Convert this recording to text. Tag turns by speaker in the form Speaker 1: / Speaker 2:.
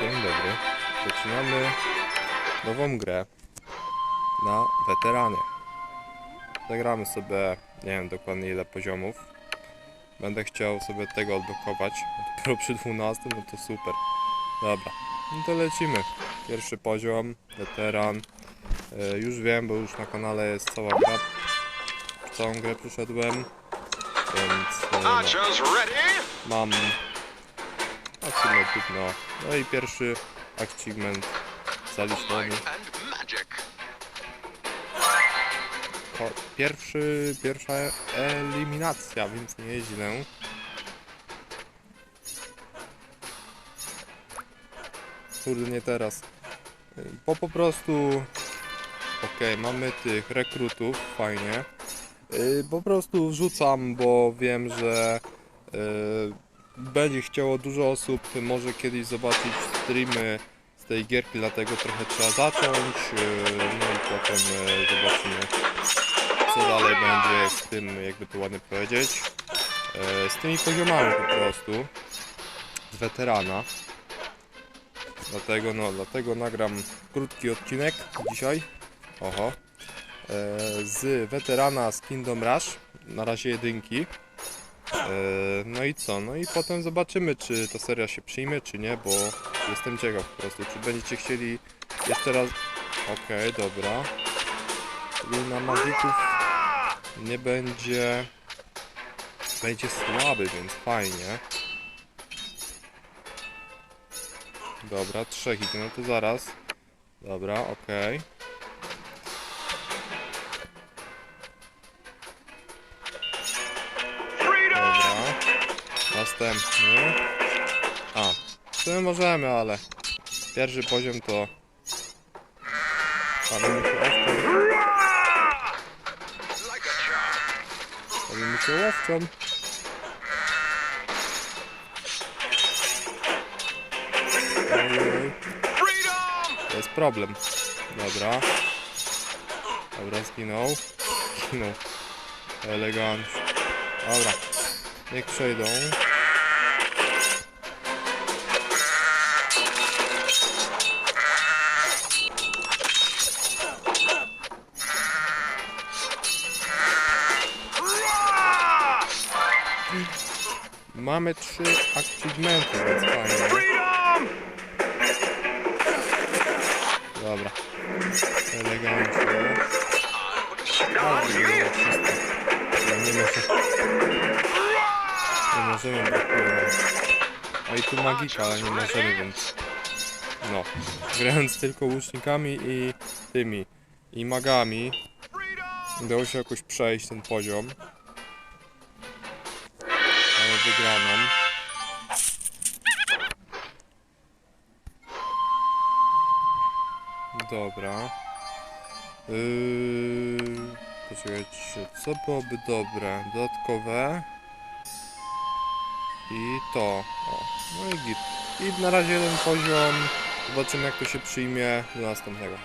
Speaker 1: Dzień dobry. Zaczynamy nową grę na weteranie. Zagramy sobie, nie wiem dokładnie ile poziomów. Będę chciał sobie tego odblokować. Dopiero przy 12, no to super. Dobra, no to lecimy. Pierwszy poziom, weteran. E, już wiem, bo już na kanale jest cała gra. Całą grę przyszedłem. Więc e, no, mam achievement no. No i pierwszy achievement zaliczony. Pierwszy, pierwsza eliminacja, więc nie źle. Kurde, nie teraz. Bo po prostu... Okej, mamy tych rekrutów, fajnie. Y, Po prostu wrzucam, bo wiem, że y, będzie chciało dużo osób może kiedyś zobaczyć streamy z tej gierki, dlatego trochę trzeba zacząć. y, No i potem y, zobaczymy co dalej będzie z tym, jakby to ładnie powiedzieć. E, Z tymi poziomami po prostu. Z weterana. Dlatego, no, dlatego nagram krótki odcinek dzisiaj. Oho. E, Z weterana z Kingdom Rush. Na razie jedynki. E, No i co? No i potem zobaczymy, czy ta seria się przyjmie, czy nie, bo jestem ciekaw po prostu. Czy będziecie chcieli jeszcze raz... Okej, dobra. Czyli na Magiców nie będzie będzie słaby, więc fajnie. Dobra, trzech idzie, no to zaraz. Dobra, okej. Dobra. Następny. A, w sumie możemy, ale pierwszy poziom to... Bawimy się owczą.
Speaker 2: Like a charm.
Speaker 1: Bawimy się łowczą. To jest problem. Dobra. Dobra, zginął. Zginął. Elegant. Dobra. Niech przejdą. Mamy trzy achievementy, więc fajnie. Dobra. Elegancko. Nie,
Speaker 2: you!
Speaker 1: nie, wszystko. Nie, nie, może, nie możemy brakuje. A i tu magika, ale nie możemy, więc... No. Grając tylko łucznikami i tymi. I magami. Udało się jakoś przejść ten poziom. Wygraną. Dobra. Yy, poczekajcie, co byłoby dobre? Dodatkowe. I to. O, no i git. I na razie jeden poziom. Zobaczymy jak to się przyjmie do następnego.